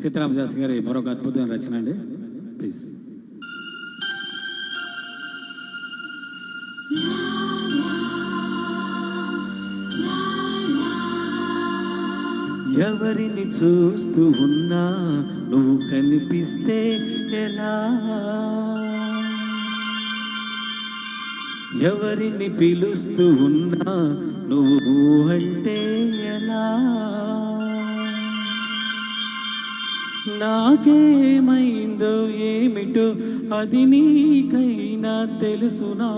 సీతారామ శాస్త్రి గారి మరొక అద్భుతమైన రచన అండి. ప్లీజ్ ఎవరిని చూస్తూ ఉన్నా నువ్వు కనిపిస్తే ఎలా? ఎవరిని పిలుస్తూ ఉన్నా నువ్వు అంటే ఎలా? నాకేమైందో ఏమిటో అది నీకైనా తెలుసునా?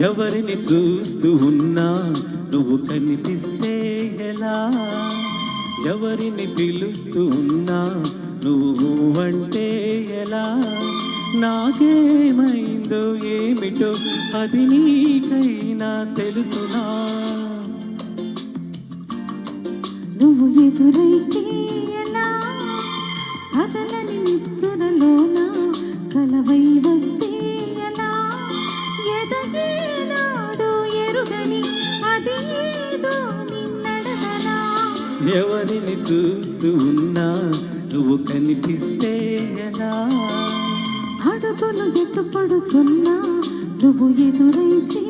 ఎవరిని చూస్తూ ఉన్నా నువ్వు కనిపిస్తే ఎలా? ఎవరిని పిలుస్తూ ఉన్నా నువ్వు అంటే ఎలా? నాకేమైందో ఏమిటో అది నీకైనా తెలుసునా? నువ్వు ఎదురైతే ఎలా? కదలని నిద్రలోన కలవై వస్తే ఎలా? ఎదగేనాడు ఎరుగని అది ఏదో నిన్నడగనా? ఎవరిని చూస్తూ ఉన్నా నువ్వు కనిపిస్తే ఎలా? అడుగులు ఎటు పడుతున్నా నువ్వు ఎదురైతే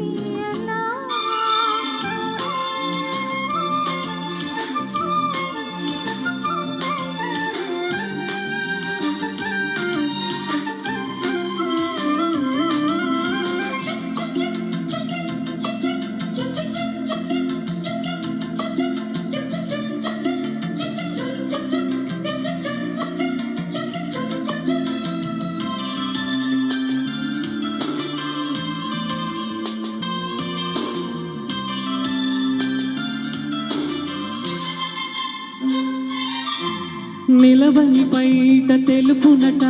నిలవని బయట తెలుపునట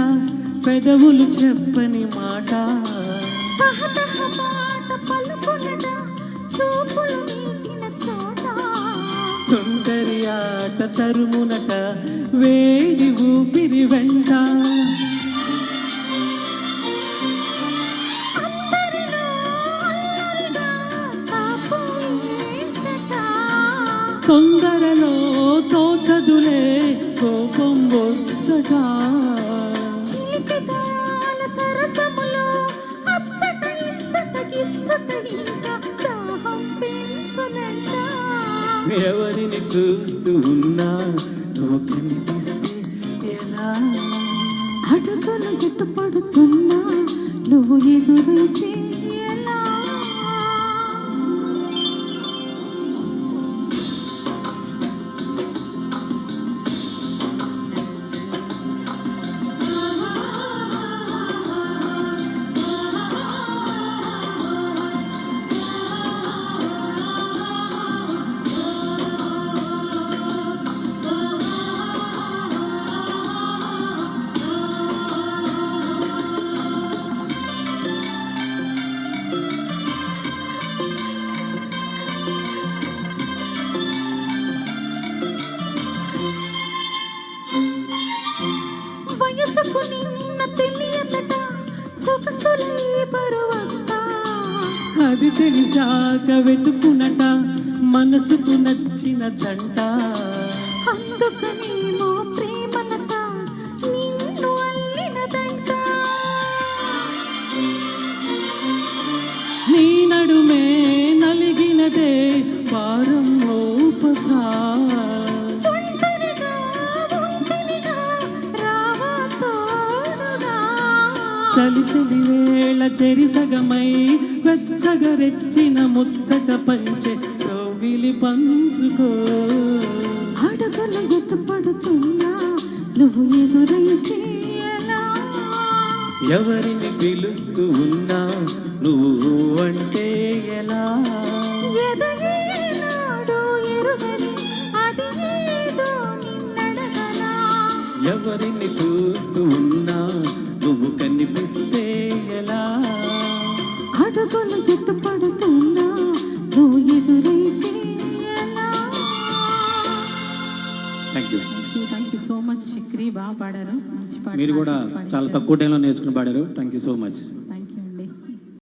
పెదవులు చెప్పని మాట. తొందరి ఆట తరుమునట వేడి ఊపిరి వెంట. తొందరలో తోచదులే వద్దగా చిలిపితరాల సరసములో అచ్చట ఇచ్చట గిచ్చట ఇంకా దాహం పెంచునంట. ఎవరిని చూస్తూ ఉన్నా నువ్వు కనిపిస్తే ఎలా? అడుగులు ఎటు పడుతున్నా నువ్వు ఎదురైతే సొగసులై అది తెలిసాక వెతుకునట మనసుకు నచ్చిన జంట అందుకనేమో ప్రేమలత నిన్ను అల్లినదంట. నీ నడుమే నలిగినదే వారం చలి చలి వేళ చెరిసగమై వెచ్చగా రెచ్చిన ముచ్చట పంచె కౌగిలి పంచుకో. అడుగులు ఎత్తు పడుతున్నా నువ్వు ఎదురైతే ఎవరిని పిలుస్తూ ఉన్నా నువ్వు అంటే ఎలా? ఎవరిని చూస్తూ thank you thank you so much Chakri బాగా పాడారు. మంచి పాట మీరు కూడా. చాలా తక్కువ టైంలో నేర్చుకుని పాడారు. Thank you so much